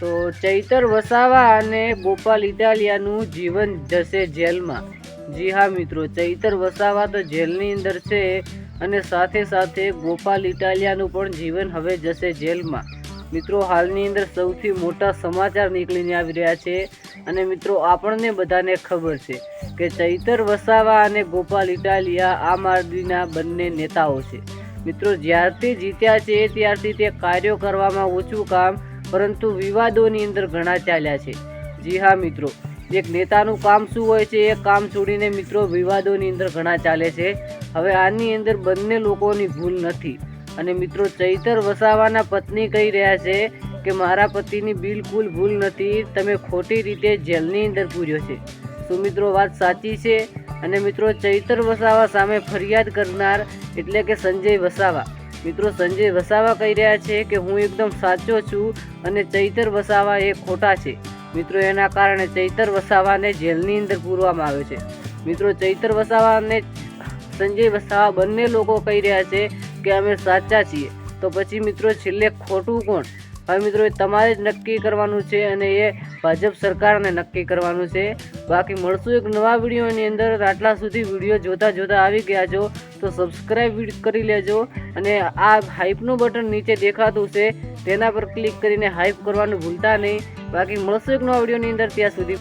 તો ચૈતર વસાવા અને ગોપાલ ઇટાલિયાનું જીવન જશે જેલમાં. જી હા મિત્રો, ચૈતર વસાવા તો જેલની અંદર છે અને સાથે સાથે ગોપાલ ઇટાલિયાનું પણ જીવન હવે જશે જેલમાં. મિત્રો, હાલની અંદર સૌથી મોટા સમાચાર નીકળીને આવી રહ્યા છે અને મિત્રો, આપણને બધાને ખબર છે કે ચૈતર વસાવા અને ગોપાલ ઇટાલિયા આમ આદમીના બંને નેતાઓ છે. મિત્રો, જ્યારથી જીત્યા છે, ત્યારથી તે કાર્યો કરવામાં ઓછું કામ પરંતુ વિવાદોની અંદર ઘણા ચાલ્યા છે. જી હા, મિત્રો. એક નેતાનું કામ શું હોય છે, એ કામ છોડીને મિત્રો વિવાદોની અંદર ઘણા ચાલે છે. હવે આની અંદર બંને લોકોની ભૂલ નથી. અને મિત્રો, ચૈતર વસાવાના પત્ની કહી રહ્યા છે કે, મારા પતિની બિલકુલ ભૂલ નથી. તમે ખોટી રીતે જેલની અંદર પૂર્યો છે. શું મિત્રો, વાત સાચી છે? અને મિત્રો, ચૈતર વસાવા સામે ફરિયાદ કરનાર એટલે કે સંજય વસાવા. મિત્રો સંજય વસાવા કહી રહ્યા છે કે હું એકદમ સાચો છું અને ચૈતર વસાવા એ ખોટા છે. મિત્રો, એના કારણે ચૈતર વસાવાને જેલની અંદર પૂરવામાં આવે છે. મિત્રો, ચૈતર વસાવા અને સંજય વસાવા બંને લોકો કહી રહ્યા છે કે અમે સાચા છીએ. તો પછી મિત્રો છેલ્લે ખોટું કોણ? હવે મિત્રો એ તમારે જ નક્કી કરવાનું છે અને એ ભાજપ સરકારને નક્કી કરવાનું છે. બાકી મળશું એક નવા વિડીયોની અંદર. આટલા સુધી વીડિયો જોતા જોતા આવી ગયા છો. તો સબસ્ક્રાઈબ કરી લેજો અને આ હાઇપનું બટન નીચે દેખાતું છે. તેના પર ક્લિક કરીને હાઇપ કરવાનું ભૂલતા નહીં. બાકી મળશું એક નવા વિડીયોની અંદર. ત્યાં સુધી